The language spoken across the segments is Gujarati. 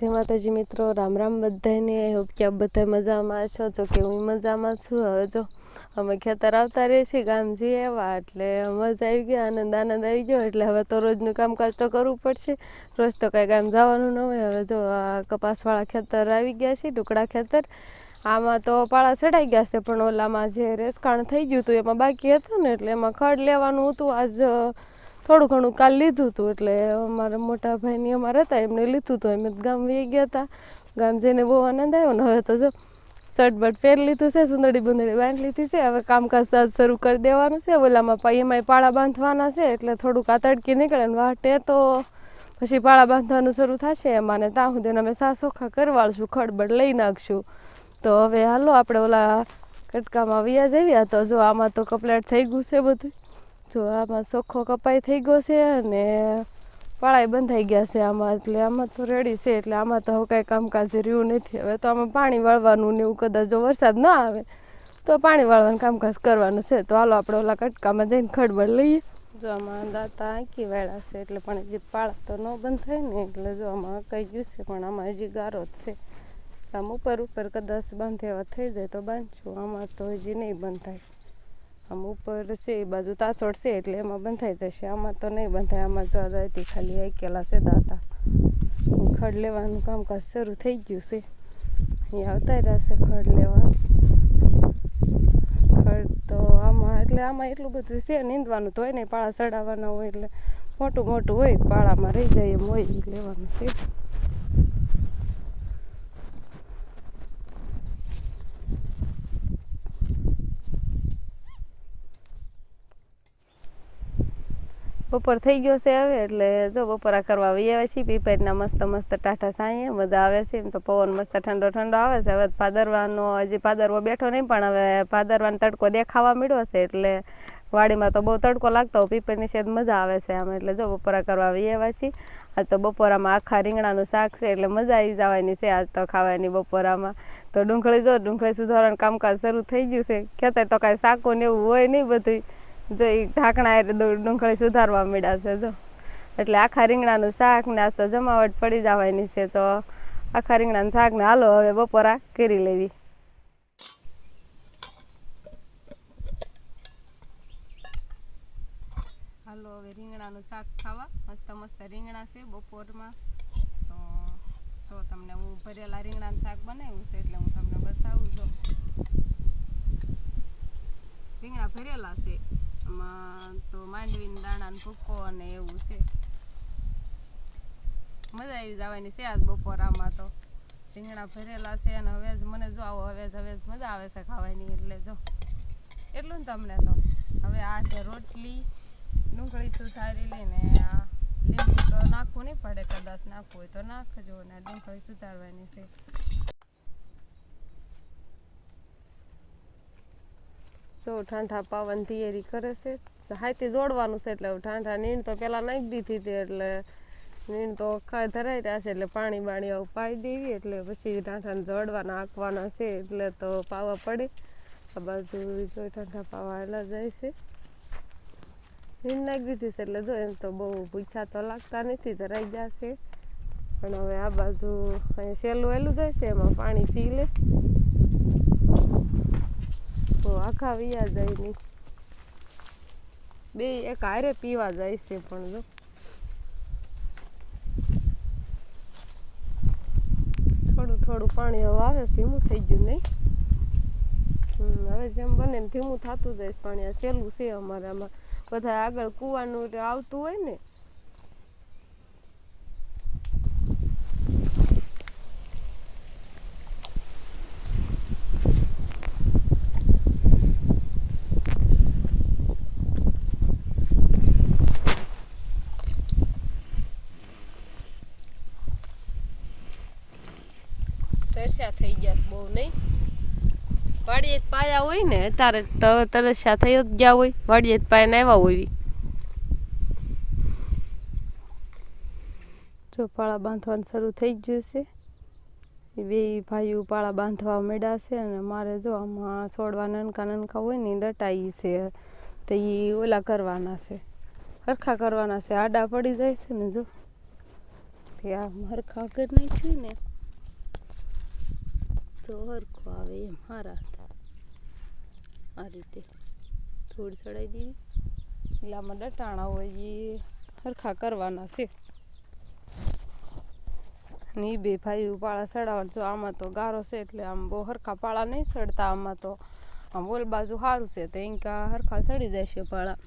જય માતાજી મિત્રો, રામ રામ બધાને. હોપ કે આપ બધા મજામાં છો જો કે હું મજામાં છું. હવે જો અમે ખેતર આવતા રહીએ છીએ ગામ જઈએ એવા એટલે મજા આવી ગયા આનંદ આનંદ આવી ગયો. એટલે હવે તો રોજનું કામકાજ તો કરવું પડશે. રોજ તો કાંઈ ગામ જવાનું ન હોય. હવે જો આ કપાસવાળા ખેતર આવી ગયા છે ટુકડા ખેતર. આમાં તો પાળા ચડાઈ ગયા છે, પણ ઓલામાં જે રેસકાણ થઈ ગયું હતું, એમાં બાકી હતું ને, એટલે એમાં ખડ લેવાનું હતું. આજ થોડું ઘણું કાલ લીધું હતું એટલે અમારા મોટા ભાઈની અમારા હતા, એમને લીધું હતું. અમે ગામ વહી ગયા હતા. ગામ જઈને બહુ આનંદ આવ્યો ને હવે તો જો શર્ટ પહેરી લીધું છે સુંદડી બુંદડી બાંધી લીધી છે. હવે કામકાજ શરૂ કરી દેવાનું છે. ઓલામાં એમાંય પાળા બાંધવાના છે, એટલે થોડુંક આ તડકી નીકળે ને વાટે તો પછી પાળા બાંધવાનું શરૂ થશે એમાં ને ત્યાં સુધી અમે સા સોખા કરવાળશું, ખડબડ લઈ નાખશું. તો હવે હાલો, આપણે ઓલા કટકામાં વ્યાજ આવ્યા તો જો આમાં તો કપલેટ થઈ ગયું છે બધું. જો આમાં ચોખ્ખો કપાઈ થઈ ગયો છે અને પાળાય બંધાઈ ગયા છે આમાં. એટલે આમાં તો રેડી છે, એટલે આમાં તો હવે કાંઈ કામકાજ રહ્યું નથી. હવે તો આમાં પાણી વાળવાનું ને એવું કદાચ જો વરસાદ ન આવે, તો પાણી વાળવાનું કામકાજ કરવાનું છે. તો હાલો આપણે ઓલા કટકામાં જઈને ખડબડ લઈએ. જો આમાં દાંતા આંકી વાળા છે, એટલે પણ હજી પાળા તો ન બંધ થાય ને, એટલે જો આમાં કઈ ગયું છે, પણ આમાં હજી ગારો જ છે. આમ ઉપર ઉપર કદાચ બાંધેવા થઈ જાય તો બાંધશું. આમાં તો હજી નહીં બંધ થાય આમ ઉપર છે, એ બાજુ તાસોડ છે, એટલે એમાં બંધાઈ જશે. આમાં તો નહીં બંધાય, આમાં જો હતી ખાલી આકેલા છે દાતા. ખડ લેવાનું કામકાજ શરૂ થઈ ગયું છે. અહીંયા આવતા રહ્યા છે ખડ લેવા. ખડ તો આમાં, એટલે આમાં એટલું બધું છે, નીંદવાનું તો હોય નહીં, પાળા ચડાવવાના હોય, એટલે મોટું મોટું હોય, પાળામાં રહી જાય એમ હોય લેવાનું છે. બપોર થઈ ગયો છે હવે, એટલે જો બપોરા કરવા આવી આવ્યા છીએ, પીપેરના મસ્ત મસ્ત ટાટા સાંઈએ, મજા આવે છે એમ તો પવન મસ્ત ઠંડો ઠંડો આવે છે. હવે પાદરવાનો હજી ભાદરવો બેઠો નહીં, પણ હવે ભાદરવાનો તડકો દેખાવા મળ્યો છે, એટલે વાડીમાં તો બહુ તડકો લાગતો હોય પીપેરની શેદ મજા આવે છે આમ, એટલે જો બપોરા કરવા આવી આવ્યા છીએ. આજ તો બપોરામાં આખા રીંગણાનું શાક છે, એટલે મજા આવી જવાની છે આજ તો ખાવાની બપોરામાં. તો ડુંગળી જો, ડુંગળી સુધારવાનું કામકાજ શરૂ થઈ ગયું છે. ખેતર તો કાંઈ શાકો ને એવું હોય નહીં બધું જો એ ઢાંકણા એટલે ડુંગળી સુધારવા મળ્યા છે, જો. એટલે આખા રીંગણાનું શાક ને આજ તો જમાવટ પડી જવાની છે, તો આખા રીંગણાનું શાક ને હાલો હવે બપોરા કરી લેવી. હાલો, હવે રીંગણાનું શાક ખાવા. મસ્ત મસ્ત રીંગણા છે બપોરમાં. તો જો તમને હું ભરેલા રીંગણાનું શાક બનાવ્યું છે એટલે હું તમને બતાવું, જો. રીંગણા ભરેલા છે. તો માંડવીના દાણા ને ભૂકો અને એવું છે. મજા આવી જવાની છે આજ બપોરામાં તો. રીંગણા ભરેલા છે અને હવે જ મને જો આવો હવે જ હવે જ મજા આવે છે ખાવાની એટલે જો. એટલું ને તમને તો. હવે આ છે રોટલી, ડુંગળી સુધારી લઈને આ લીંબુ તો નાખવું નહીં પડે, કદાચ નાખવું હોય તો નાખજો ને ડુંગળી સુધારવાની છે. જો ઠાંઠા પાવાની તૈયારી કરે છે. હાથી જોડવાનું છે એટલે ઠાંઠા નીણ તો પહેલાં નાખી દીધી હતી એટલે નીણ તો ધરાઈ રહ્યા છે એટલે પાણી બાણી આવું પાઈ દેવી એટલે પછી ઠાંઠાને જોડવાના આંકવાના છે એટલે તો પાવા પડે. આ બાજુ જો ઠાંઠા પાવા એલા જાય છે. નીણ નાખી દીધી છે એટલે જો એમ તો બહુ ભૂખ્યા તો લાગતા નથી, ધરાઈ ગયા છે. પણ હવે આ બાજુ અહીં સહેલું એલું જાય છે, એમાં પાણી પી લે. તો આખા વિયા જાય નહીં. બે એક હારે પીવા જાય છે પણ જો. થોડું થોડું પાણી હવે આવે ધીમું થઈ ગયું નહીં. હવે જેમ બને એમ ધીમું થતું જાય પાણી આ સહેલું છે અમારે આમાં. બધા આગળ કૂવાનું આવતું હોય ને તરસ્યા થઈ ગયા બહુ નહીં. વાડીએ પાયા હોય ને તારે તરસ્યા થઈ જ ગયા હોય, વાડીએ પાયા આવ્યા હોય. જો પાળા બાંધવાનું શરૂ થઈ ગયું છે. એ બે ભાઈઓ પાળા બાંધવા માંડ્યા છે અને મારે જો આમાં છોડવા નનકા નનકા હોય ને ડટાઈ છે. તો એ ઓલા કરવાના છે. હરખા કરવાના છે. આડા પડી જાય છે ને, જો. આ હરખા કરી નાખ્યું ને. તો હરખું આવે એમ. હારા આ રીતે. થોડી ચડાવી દીધી. એટલે આમાં ડટાણા હોય એ હરખા કરવાના છે. ને બે ભાઈ પાળા ચડાવવાનું જો આમાં તો ગારો છે એટલે આમ બહુ હરખા પાળા નહીં ચડતા આમાં તો. આમ ઓલ બાજુ સારું છે તો ઇન્કા હરખા ચડી જાય છે પાળા.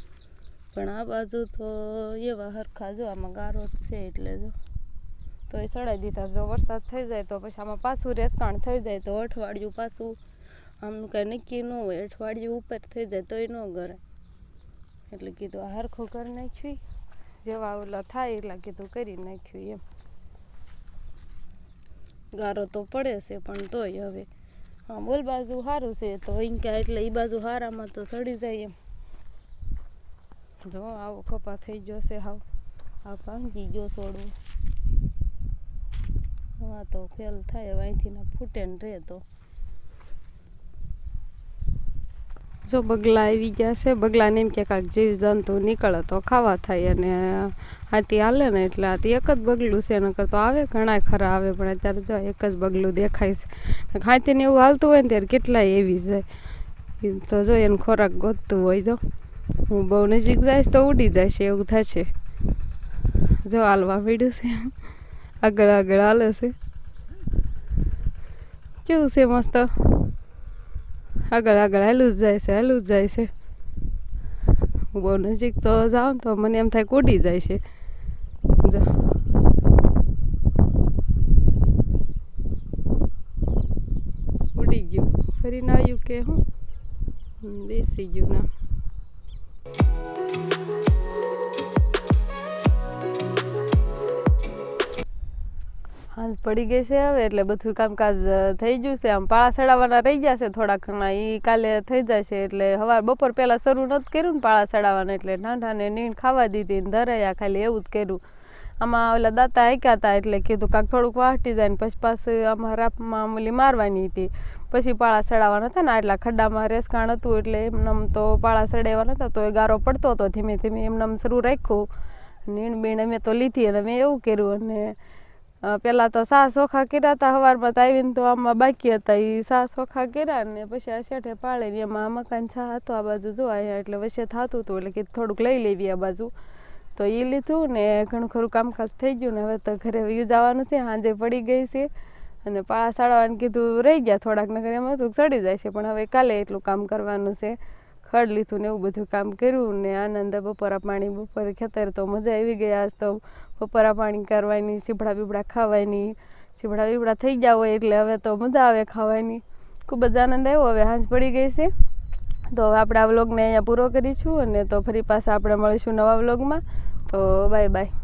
પણ આ બાજુ તો એવા હરખા જો આમાં ગારો જ છે એટલે જો. તો એ સડાઈ દીધા. જો વરસાદ થઈ જાય તો પછી આમાં પાછું રેસકાણ થઈ જાય તો અઠવાડિયું પાછું આમનું કાંઈ નક્કી ન હોય, અઠવાડિયું ઉપર થઈ જાય તોય ન કરે એટલે કીધું હરખું કરી નાખ્યું. જેવા ઓલા થાય એટલા કીધું કરી નાખ્યું એમ. ગારો તો પડે છે પણ તોય હવે. હા, બોલ બાજુ સારું છે તો ઈંકા એટલે એ બાજુ હારામાં તો સડી જાય એમ. જો આવો કપા થઈ ગયો છે હાવ. આ ભાંગી ગયો છોડવું હા, તો ફેલ થાય, હવે અહીંથી ફૂટે ને રહે તો. જો બગલા આવી ગયા છે, બગલાને એમ કે કાંક જીવજંતુ નીકળે તો ખાવા થાય અને હાથી હાલે ને એટલે હાથી એક જ બગલું છે, નકર તો આવે ઘણા ખરા આવે, પણ અત્યારે જો એક જ બગલું દેખાય છે. હાથીને એવું હાલતું હોય ને ત્યારે કેટલાય એવી જાય તો જો એને ખોરાક ગોતતું હોય જો હું બહુ નજીક જઈશ તો ઉડી જાય છે એવું થશે જો હાલવા મળ્યું છે. આગળ આગળ હાલે છે કેવું છે મસ્ત આગળ આગળ હાલું જ જાય છે હાલું જ જાય છે બહુ નજીક તો જાઉં તો મને એમ થાય કે ઉડી જાય છે ઉડી ગયું ફરીને આવ્યું કે હું બેસી ગયું ના પડી ગઈ છે હવે એટલે બધું કામકાજ થઈ ગયું છે. આમ પાળા ચડાવવાના રહી ગયા છે થોડા ઘણા. એ કાલે થઈ જશે એટલે સવાર બપોર પહેલાં શરૂ નથી કર્યું ને પાળા ચડાવવાના એટલે નાંઢાને નીણ ખાવા દીધી ને ધરાયા, ખાલી એવું જ કર્યું. આમાં ઓલા દાતા હાક્યા હતા એટલે કીધું કાંક થોડુંક વાહટી જાય ને પછી પાછું આમાં રાપમાં અમલી મારવાની હતી. પછી પાળા ચડાવવાના હતા ને આટલા ખડ્ડામાં રેસકાણ હતું એટલે એમનેમ તો પાળા ચડાવવાના હતા તો એ ગારો પડતો હતો ધીમે ધીમે એમનેમ શરૂ રાખ્યું. નીણ બીણ અમે તો લીધી અને મેં એવું કર્યું અને પેલા તો સા ચોખા કર્યા હતા સવારમાં તો આવીને તો આમાં બાકી હતા. એ સા ચોખા કર્યા ને પછી આ શેઠે પાળે એમાં મકાન છા હતો આ બાજુ જો અહીંયા એટલે વચ્ચે થતું હતું એટલે કે થોડુંક લઈ લેવી આ બાજુ. તો એ લીધું ને ઘણું ખરું કામકાજ થઈ ગયું ને હવે તો ઘરે વ્યૂ જવાનું છે સાંજે પડી ગઈ છે. અને પાળા સાડવાનું કીધું રહી ગયા થોડાક નગર એમાં હતું ચડી જાય છે, પણ હવે કાલે એટલું કામ કરવાનું છે. ખડ લીધું ને એવું બધું કામ કર્યું ને આનંદ બપોરા પાણી બપોરે ખેતર તો મજા આવી ગઈ આજ તો બપોરા પાણી કરવાની સીભડા બીબડા ખાવાની. સીભડા બીબડા થઈ ગયા હોય એટલે હવે તો મજા આવે ખાવાની. ખૂબ જ આનંદ આવ્યો, હવે હાંજ પડી ગઈ છે. તો હવે આપણે આ વ્લોગને અહીંયા પૂરો કરીશું અને તો ફરી પાછા આપણે મળીશું નવા વ્લોગમાં. તો બાય બાય.